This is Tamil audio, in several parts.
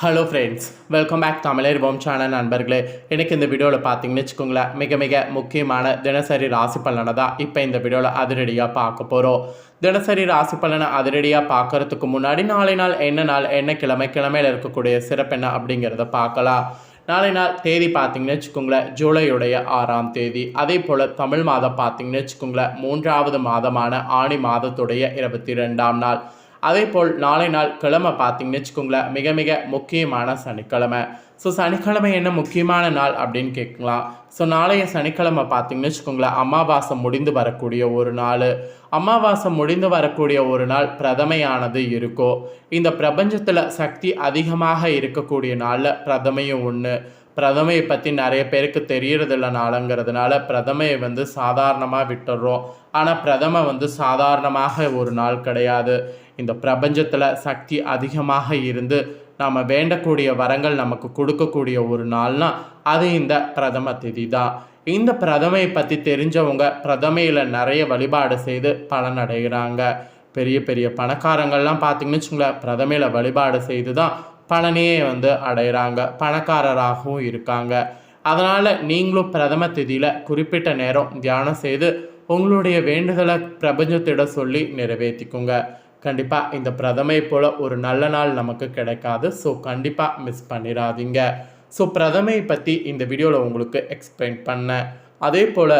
ஹலோ ஃப்ரெண்ட்ஸ் வெல்கம் பேக் தமிழர்வோம் சேனல் நண்பர்களே. எனக்கு இந்த வீடியோவில் பார்த்தீங்கன்னு வச்சுக்கோங்களேன் மிக மிக முக்கியமான தினசரி ராசி பலனை தான் இப்போ இந்த வீடியோவில் அதிரடியாக பார்க்க போகிறோம் தினசரி ராசி பலனை அதிரடியாக பார்க்கறதுக்கு முன்னாடி நாளை நாள் என்ன நாள் என்ன கிழமை கிழமையில் இருக்கக்கூடிய சிறப்பு என்ன அப்படிங்கிறத பார்க்கலாம். நாளை நாள் தேதி பார்த்தீங்கன்னு வச்சுக்கோங்களேன் ஜூலையுடைய ஆறாம் தேதி. அதே போல் தமிழ் மாதம் பார்த்தீங்கன்னு வச்சுக்கோங்களேன் மூன்றாவது மாதமான ஆணி மாதத்துடைய இருபத்தி ரெண்டாம் நாள். அதே போல் நாளை நாள் கிழமை பார்த்தீங்கன்னு வச்சுக்கோங்களேன் மிக மிக முக்கியமான சனிக்கிழமை. ஸோ சனிக்கிழமை என்ன முக்கியமான நாள் அப்படின்னு கேட்கலாம். ஸோ நாளைய சனிக்கிழமை பார்த்தீங்கன்னு வச்சுக்கோங்களேன் அமாவாசை முடிந்து வரக்கூடிய ஒரு நாள். அமாவாசை முடிந்து வரக்கூடிய ஒரு நாள் பிரதமையானது இருக்கும் இந்த பிரபஞ்சத்தில் சக்தி அதிகமாக இருக்கக்கூடிய நாளில் பிரதமையும் ஒன்று பிரதமையை பற்றி நிறைய பேருக்கு தெரியறதில்ல நாளுங்கிறதுனால பிரதமையை வந்து சாதாரணமாக விட்டுடுறோம் ஆனால் பிரதம வந்து சாதாரணமாக ஒரு நாள் கிடையாது. இந்த பிரபஞ்சத்தில் சக்தி அதிகமாக இருந்து நாம் வேண்டக்கூடிய வரங்கள் நமக்கு கொடுக்கக்கூடிய ஒரு நாள்னா அது இந்த பிரதம திதி தான் இந்த பிரதமையை பற்றி தெரிஞ்சவங்க பிரதமையில் நிறைய வழிபாடு செய்து பலனடைகிறாங்க பெரிய பெரிய பணக்காரங்கள்லாம் பார்த்தீங்கன்னு வச்சுங்களேன் பிரதமையில் வழிபாடு செய்து தான் பலனையே வந்து அடைகிறாங்க பணக்காரராகவும் இருக்காங்க. அதனால் நீங்களும் பிரதம திதியில் குறிப்பிட்ட நேரம் தியானம் செய்து உங்களுடைய வேண்டுதலை பிரபஞ்சத்திடம் சொல்லி நிறைவேற்றிக்குங்க. கண்டிப்பாக இந்த பிரதமை போல் ஒரு நல்ல நாள் நமக்கு கிடைக்காது. ஸோ கண்டிப்பாக மிஸ் பண்ணிடாதீங்க ஸோ பிரதமை பற்றி இந்த வீடியோவில் உங்களுக்கு எக்ஸ்பிளைன் பண்ணேன். அதே போல்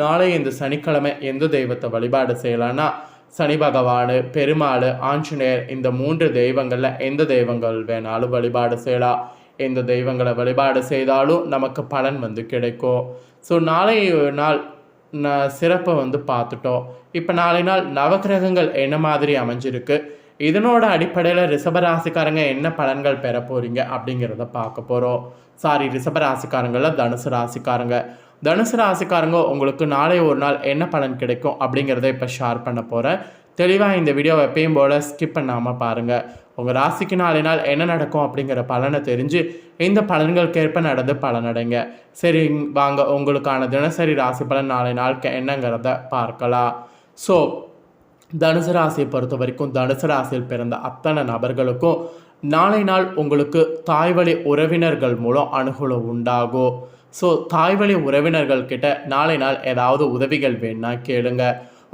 நாளை இந்த சனிக்கிழமை எந்த தெய்வத்தை வழிபாடு செய்யலான்னா சனி பகவான் பெருமாள் ஆஞ்சநேயர் இந்த மூன்று தெய்வங்களில் எந்த தெய்வங்கள் வேணாலும் வழிபாடு செய்யலாம் எந்த தெய்வங்களை வழிபாடு செய்தாலும் நமக்கு பலன் வந்து கிடைக்கும். ஸோ நாளை நாள் ந சிறப்பை வந்து பார்த்துட்டோம். இப்போ நாளை நாள் நவக்கிரகங்கள் என்ன மாதிரி அமைஞ்சிருக்கு? இதனோட அடிப்படையில் ரிஷபராசிக்காரங்க என்ன பலன்கள் பெற போகிறீங்க அப்படிங்கிறத பார்க்க போகிறோம் சாரி ரிஷபராசிக்காரங்களில் தனுசு ராசிக்காரங்க. தனுசு ராசிக்காரங்க உங்களுக்கு நாளை ஒரு நாள் என்ன பலன் கிடைக்கும் அப்படிங்கிறத இப்போ ஷேர் பண்ண போகிறேன் தெளிவாக இந்த வீடியோவை எப்பயும் போல் ஸ்கிப் பண்ணாமல் பாருங்கள் உங்கள் ராசிக்கு நாளை நாள் என்ன நடக்கும் அப்படிங்கிற பலனை தெரிஞ்சு இந்த பலன்களுக்கேற்ப நடந்து பலனடைங்க. சரி வாங்க உங்களுக்கான தினசரி ராசி பலன் நாளை நாளுக்கு என்னங்கிறத பார்க்கலாம். ஸோ தனுசு ராசியை பொறுத்த வரைக்கும் தனுசு ராசியில் பிறந்த அத்தனை நபர்களுக்கும் நாளை நாள் உங்களுக்கு தாய்வழி உறவினர்கள் மூலம் அனுகூலம் உண்டாகும் ஸோ தாய்வழி உறவினர்கள் கிட்ட நாளை நாள் ஏதாவது உதவிகள் வேணா கேளுங்க.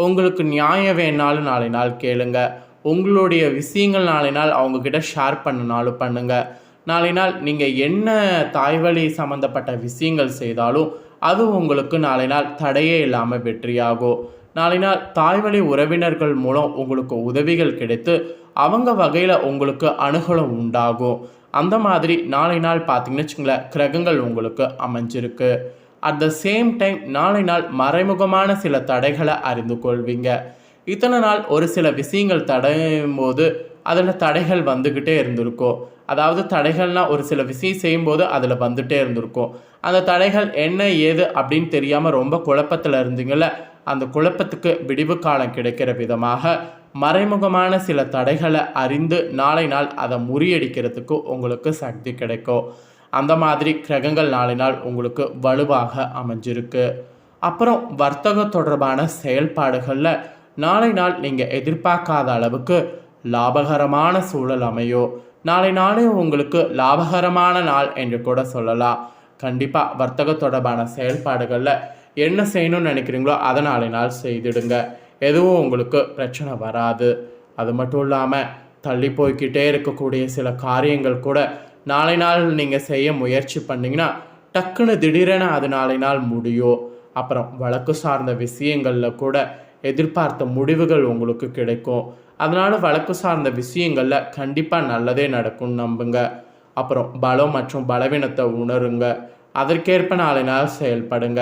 உங்களுக்கு நியாயம் வேணாலும் நாளை நாள் கேளுங்க. உங்களுடைய விஷயங்கள் நாளை நாள் அவங்கக்கிட்ட ஷேர் பண்ணினாலும் பண்ணுங்க. நாளை நாள் நீங்கள் என்ன தாய்வழி சம்மந்தப்பட்ட விஷயங்கள் செய்தாலும் அது உங்களுக்கு நாளை நாள் தடையே இல்லாமல் வெற்றியாகும். நாளை நாள் தாய்வழி உறவினர்கள் மூலம் உங்களுக்கு உதவிகள் கிடைத்து அவங்க வகையில் உங்களுக்கு அனுகூலம் உண்டாகும். அந்த மாதிரி நாளை நாள் பார்த்தீங்கன்னு வச்சுங்களேன் கிரகங்கள் உங்களுக்கு அமைஞ்சிருக்கு. அட் த சேம் டைம் நாளை நாள் மறைமுகமான சில தடைகளை அறிந்து கொள்வீங்க. இத்தனை நாள் ஒரு சில விஷயங்கள் தடையும் போது அதில் தடைகள் வந்துக்கிட்டே இருந்திருக்கும். அதாவது தடைகள்னால் ஒரு சில விஷயம் செய்யும்போது அதில் வந்துகிட்டே இருந்திருக்கும். அந்த தடைகள் என்ன ஏது அப்படின்னு தெரியாமல் ரொம்ப குழப்பத்தில் இருந்தீங்கள அந்த குழப்பத்துக்கு விடிவு காலம் கிடைக்கிற விதமாக மறைமுகமான சில தடைகளை அறிந்து நாளை நாள் அதை முறியடிக்கிறதுக்கு உங்களுக்கு சக்தி கிடைக்கும். அந்த மாதிரி கிரகங்கள் நாளை நாள் உங்களுக்கு வலுவாக அமைஞ்சிருக்கு. அப்புறம் வர்த்தக தொடர்பான செயல்பாடுகளில் நாளை நாள் நீங்கள் எதிர்பார்க்காத அளவுக்கு லாபகரமான சூழல் அமையும். நாளை நாளே உங்களுக்கு லாபகரமான நாள் என்று கூட சொல்லலாம். கண்டிப்பாக வர்த்தக தொடர்பான செயல்பாடுகளில் என்ன செய்யணும்னு நினைக்கிறீங்களோ அதை நாளை நாள் செய்திடுங்க. எதுவும் உங்களுக்கு பிரச்சனை வராது. அது மட்டும் இல்லாமல் தள்ளி போய்கிட்டே இருக்கக்கூடிய சில காரியங்கள் கூட நாளை நாள் நீங்கள் செய்ய முயற்சி பண்ணிங்கன்னா டக்குன்னு திடீரென அது நாளை நாள் முடியும். அப்புறம் வழக்கு சார்ந்த விஷயங்களில் கூட எதிர்பார்த்த முடிவுகள் உங்களுக்கு கிடைக்கும். அதனால் வழக்கு சார்ந்த விஷயங்களில் கண்டிப்பாக நல்லதே நடக்கும் நம்புங்க. அப்புறம் பலம் மற்றும் பலவீனத்தை உணருங்க. அதற்கேற்ப நாளை நாள் செயல்படுங்க.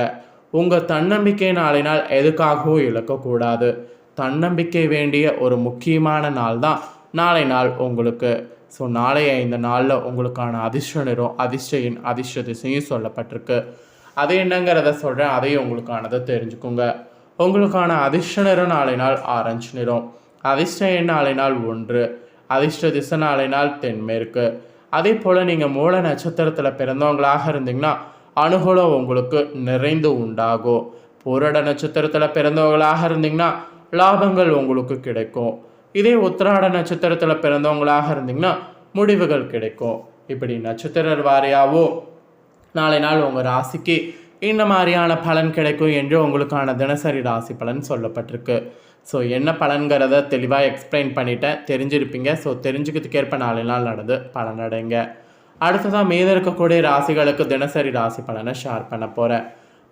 உங்கள் தன்னம்பிக்கை நாளை நாள் எதுக்காகவும் இழக்கக்கூடாது. தன்னம்பிக்கை வேண்டிய ஒரு முக்கியமான நாள் தான் நாளை நாள் உங்களுக்கு. ஸோ நாளைய இந்த நாளில் உங்களுக்கான அதிர்ஷ்ட நிறம் அதிர்ஷ்ட அதிர்ஷ்ட திசையும் சொல்லப்பட்டிருக்கு. அது என்னங்கிறத சொல்கிறேன் அதையும் உங்களுக்கானதை தெரிஞ்சுக்கோங்க. உங்களுக்கான அதிர்ஷ்ட நிறம் நாளை நாள் ஆரஞ்சு நிறம். அதிர்ஷ்ட எண் நாளை நாள் ஒன்று. அதிர்ஷ்ட திசை நாளை நாள் தென்மேற்கு. அதே போல் நீங்கள் மூல நட்சத்திரத்தில் பிறந்தவங்களாக இருந்தீங்கன்னா அனுகூலம் உங்களுக்கு நிறைந்து உண்டாகும் பூரட நட்சத்திரத்தில் பிறந்தவங்களாக இருந்தீங்கன்னா லாபங்கள் உங்களுக்கு கிடைக்கும். இதே உத்திராட நட்சத்திரத்தில் பிறந்தவங்களாக இருந்தீங்கன்னா முடிவுகள் கிடைக்கும். இப்படி நட்சத்திர வாரியாவோ நாளை நாள் உங்கள் ராசிக்கு இந்த மாதிரியான பலன் கிடைக்கும் என்று உங்களுக்கான தினசரி ராசி பலன் சொல்லப்பட்டிருக்கு. ஸோ என்ன பலன்கிறத தெளிவாக எக்ஸ்பிளைன் பண்ணிட்டேன். தெரிஞ்சிருப்பீங்க. ஸோ தெரிஞ்சுக்கிறதுக்கேற்ப நாளை நாள் நடந்து பலனடைங்க. அடுத்ததாக மீத இருக்கக்கூடிய ராசிகளுக்கு தினசரி ராசி பலனை ஷேர் பண்ண போகிறேன்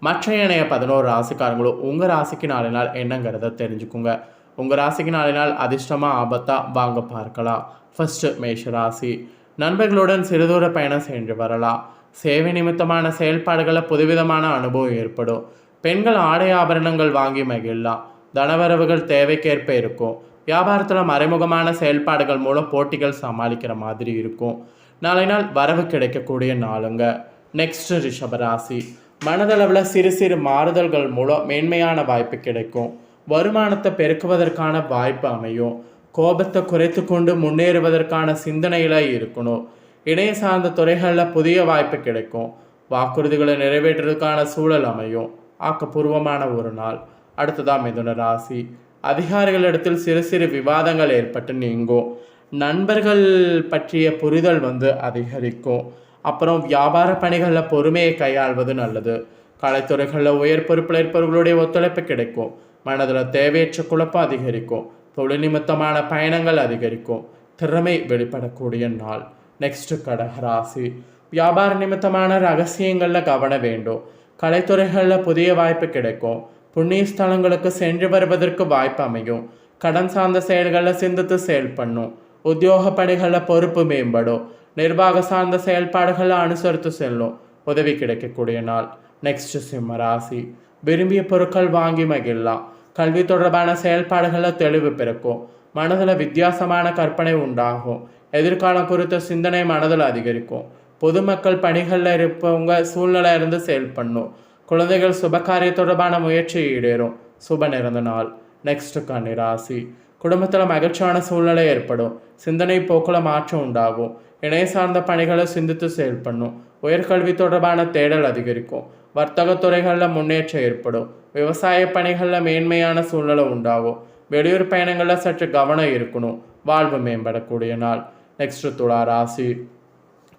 மற்ற இணைய பதினோரு ராசிக்காரங்களும் உங்கள் ராசிக்கு நாளை நாள் என்னங்கிறத தெரிஞ்சுக்குங்க. உங்கள் ராசிக்கு நாளை நாள் அதிர்ஷ்டமாக ஆபத்தாக வாங்க பார்க்கலாம். ஃபஸ்ட்டு மேஷ ராசி. நண்பர்களுடன் சிறுதூர பயணம் சென்று வரலாம். சேவை நிமித்தமான செயல்பாடுகளில் புதுவிதமான அனுபவம் ஏற்படும். பெண்கள் ஆடை ஆபரணங்கள் வாங்கி மகிழலாம். தனவரவுகள் தேவைக்கேற்ப இருக்கும். வியாபாரத்தில் மறைமுகமான செயல்பாடுகள் மூலம் போட்டிகள் சமாளிக்கிற மாதிரி இருக்கும். நாளை நாள் வரவு கிடைக்கக்கூடிய நாளுங்க. நெக்ஸ்ட் ரிஷபராசி. மனதளவில் சிறு சிறு மாறுதல்கள் மூலம் மேன்மையான வாய்ப்பு கிடைக்கும். வருமானத்தை பெருக்குவதற்கான வாய்ப்பு அமையும். கோபத்தை குறைத்து கொண்டு முன்னேறுவதற்கான சிந்தனையில் இருக்கணும். இணைய சார்ந்த துறைகளில் புதிய வாய்ப்பு கிடைக்கும். வாக்குறுதிகளை நிறைவேற்றுறதுக்கான சூழல் அமையும். ஆக்கப்பூர்வமான ஒரு நாள். அடுத்ததாக மிதுன ராசி. அதிகாரிகளிடத்தில் சிறு சிறு விவாதங்கள் ஏற்பட்டு நீங்கும். நண்பர்கள் பற்றிய புரிதல் வந்து அதிகரிக்கும். அப்புறம் வியாபார பணிகளில் பொறுமையை கையாள்வது நல்லது. கலைத்துறைகளில் உயர் பொறுப்பில் இருப்பவர்களுடைய ஒத்துழைப்பு கிடைக்கும். மனதில் தேவையற்ற குழப்பம் அதிகரிக்கும். தொழில் நிமித்தமான பயணங்கள் அதிகரிக்கும். திறமை வெளிப்படக்கூடிய நாள். நெக்ஸ்ட் கடகராசி வியாபார நிமித்தமான ரகசியங்களில் கவனம் வேண்டும். கலைத்துறைகளில் புதிய வாய்ப்பு கிடைக்கும். புண்ணிய ஸ்தலங்களுக்கு சென்று வருவதற்கு வாய்ப்பு அமையும். கடன் சார்ந்த செயல்களில் சிந்தித்து செயல் பண்ணும் உத்தியோக பணிகளில் பொறுப்பு மேம்படும் நிர்வாக சார்ந்த செயல்பாடுகளை அனுசரித்து செல்லும் உதவி கிடைக்கக்கூடிய நாள் நெக்ஸ்ட் சிம்ம ராசி விரும்பிய பொருட்கள் வாங்கி மகிழலாம் கல்வி தொடர்பான செயல்பாடுகளில் தெளிவு பிறக்கும் மனதில் வித்தியாசமான கற்பனை உண்டாகும் எதிர்காலம் குறித்த சிந்தனை மனதில் அதிகரிக்கும் பொதுமக்கள் பணிகளில் இருப்பவங்க சூழ்நிலை இருந்து செயல்படணும் குழந்தைகள் சுபகாரிய தொடர்பான முயற்சி ஈடேறும் சுப நிறந்த நாள் நெக்ஸ்ட் கன்னி ராசி குடும்பத்தில் மகிழ்ச்சியான சூழ்நிலை ஏற்படும். சிந்தனை போக்கில் மாற்றம் உண்டாகும். இணைய சார்ந்த பணிகளை சிந்தித்து செயல்படணும் உயர்கல்வி தொடர்பான தேடல் அதிகரிக்கும். வர்த்தக துறைகளில் முன்னேற்றம் ஏற்படும். விவசாய பணிகளில் மேன்மையான சூழ்நிலை உண்டாகும். வெளியூர் பயணங்களில் சற்று கவனம் இருக்கணும் வாழ்வு மேம்படக்கூடிய நாள். நெக்ஸ்ட் துலா ராசி.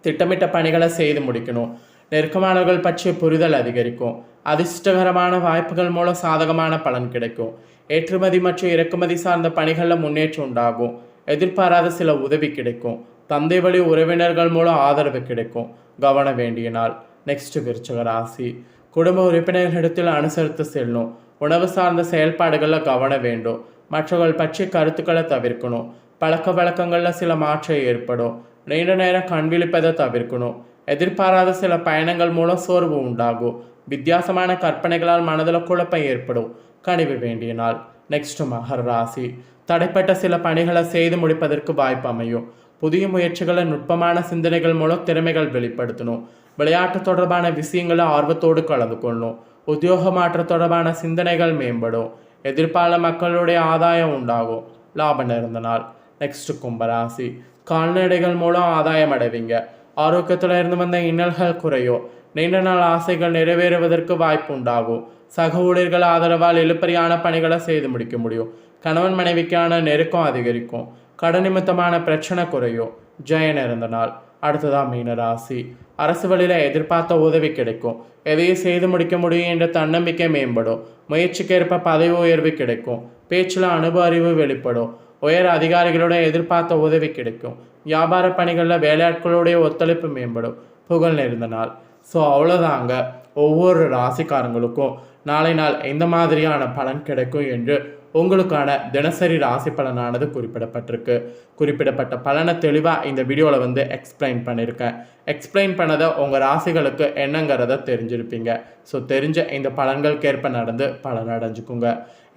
திட்டமிட்ட பணிகளை செய்து முடிக்கணும். நெருக்கமானவர்கள் பற்றிய புரிதல் அதிகரிக்கும். அதிர்ஷ்டகரமான வாய்ப்புகள் மூலம் சாதகமான பலன் கிடைக்கும். ஏற்றுமதி மற்றும் இறக்குமதி சார்ந்த பணிகளில் முன்னேற்றம் உண்டாகும். எதிர்பாராத சில உதவி கிடைக்கும். தந்தை வழி உறவினர்கள் மூலம் ஆதரவு கிடைக்கும். கவன வேண்டிய நாள். நெக்ஸ்ட் விருச்சக ராசி. குடும்ப உறுப்பினர்களிடத்தில் அனுசரித்து செல்லும். உணவு சார்ந்த செயல்பாடுகளில் கவனம் வேண்டும். மற்றவர்கள் பற்றிய கருத்துக்களை தவிர்க்கணும். பழக்க வழக்கங்களில் சில மாற்றம் ஏற்படும். நீண்ட நேரம் கண் விழிப்பதை தவிர்க்கணும். எதிர்பாராத சில பயணங்கள் மூலம் சோர்வு உண்டாகும். வித்தியாசமான கற்பனைகளால் மனதில் குழப்பம் ஏற்படும். கனிவு வேண்டிய நாள். நெக்ஸ்ட் மகர ராசி. தடைப்பட்ட சில பணிகளை செய்து முடிப்பதற்கு வாய்ப்பு அமையும். புதிய முயற்சிகளை நுட்பமான சிந்தனைகள் மூலம் திறமைகள் வெளிப்படுத்தணும். விளையாட்டு தொடர்பான விஷயங்களை ஆர்வத்தோடு கலந்து கொள்ளணும். உத்தியோக மாற்ற தொடர்பான சிந்தனைகள் மேம்படும். எதிர்பால மக்களுடைய ஆதாயம் உண்டாகும். லாபம் இருந்த நாள். நெக்ஸ்ட் கும்பராசி. கால்நடைகள் மூலம் ஆதாயம் அடைவீங்க. ஆரோக்கியத்தில் இருந்து வந்த இன்னல்கள் குறையும் நீண்ட நாள் ஆசைகள் நிறைவேறுவதற்கு வாய்ப்பு உண்டாகும் சக ஊழியர்கள் ஆதரவால் இழுப்பறியான பணிகளை செய்து முடிக்க முடியும். கணவன் மனைவிக்கான நெருக்கம் அதிகரிக்கும். கடன் நிமித்தமான பிரச்சனை குறையும் ஜெயன் இறந்த நாள். அடுத்ததான் மீன ராசி. அரசு வழியில் எதிர்பார்த்த உதவி கிடைக்கும். எதையும் செய்து முடிக்க முடியும் என்ற தன்னம்பிக்கை மேம்படும். முயற்சிக்கேற்ப பதவி உயர்வு கிடைக்கும். பேச்சில் அனுபவ அறிவு வெளிப்படும். உயர் அதிகாரிகளுடைய எதிர்பார்த்த உதவி கிடைக்கும். வியாபார பணிகளில் வேலையாட்களுடைய ஒத்துழைப்பு மேம்படும். புகழ் நேர்ந்த நாள். ஸோ அவ்வளோதாங்க ஒவ்வொரு ராசிக்காரங்களுக்கும் நாளை நாள் எந்த மாதிரியான பலன் கிடைக்கும் என்று உங்களுக்கான தினசரி ராசி பலனானது குறிப்பிடப்பட்டிருக்கு. குறிப்பிடப்பட்ட பலனை தெளிவாக இந்த வீடியோவில் வந்து எக்ஸ்பிளைன் பண்ணியிருக்கேன் எக்ஸ்பிளைன் பண்ணதை உங்கள் ராசிகளுக்கு என்னங்கிறத தெரிஞ்சிருப்பீங்க. ஸோ தெரிஞ்ச இந்த பலன்களுக்கேற்ப நடந்து பலன் அடைஞ்சுக்குங்க.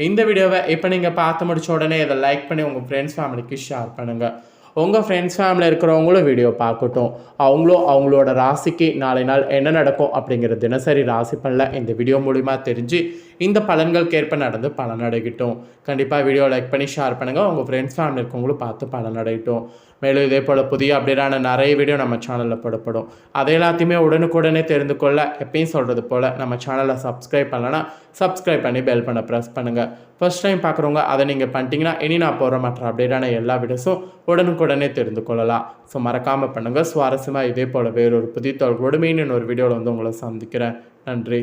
இந்த வீடியோவை இப்போ நீங்கள் பார்த்து முடிச்ச உடனே இதை லைக் பண்ணி உங்கள் ஃப்ரெண்ட்ஸ் ஃபேமிலிக்கு ஷேர் பண்ணுங்கள் உங்கள் ஃப்ரெண்ட்ஸ் ஃபேமிலியில் இருக்கிறவங்களும் வீடியோ பார்க்கட்டும். அவங்களும் அவங்களோட ராசிக்கு நாளை நாள் என்ன நடக்கும் அப்படிங்கிற தினசரி ராசி பலனை இந்த வீடியோ மூலிமா தெரிஞ்சு இந்த பலன்களுக்கேற்ப நடந்து பலனடைகட்டும் கண்டிப்பாக வீடியோ லைக் பண்ணி ஷேர் பண்ணுங்கள் உங்கள் ஃப்ரெண்ட்ஸ் ஃபேமிலி இருக்கவங்களும் பார்த்து பலனடையட்டும். மேலும் இதே போல் புதிய அப்டேட்டான நிறைய வீடியோ நம்ம சேனலில் போடப்படும். அதை எல்லாத்தையுமே உடனுக்குடனே தெரிந்து கொள்ள எப்பயும் சொல்கிறது போல் நம்ம சேனலை சப்ஸ்கிரைப் பண்ணலன்னா சப்ஸ்கிரைப் பண்ணி பெல் பண்ண ப்ரெஸ் பண்ணுங்கள் ஃபர்ஸ்ட் டைம் பார்க்குறவங்க அதை நீங்கள் பண்ணிட்டீங்கன்னா இனி நான் போகிற மற்ற அப்டேட்டான எல்லா வீடியோஸும் உடனுக்குடனே தெரிந்து கொள்ளலாம். ஸோ மறக்காமல் பண்ணுங்கள் சுவாரஸ்யமாக இதே போல் வேறொரு புதிய தோல்களோடு மீண்டும் ஒரு வீடியோவில் வந்து உங்களை சந்திக்கிறேன். நன்றி.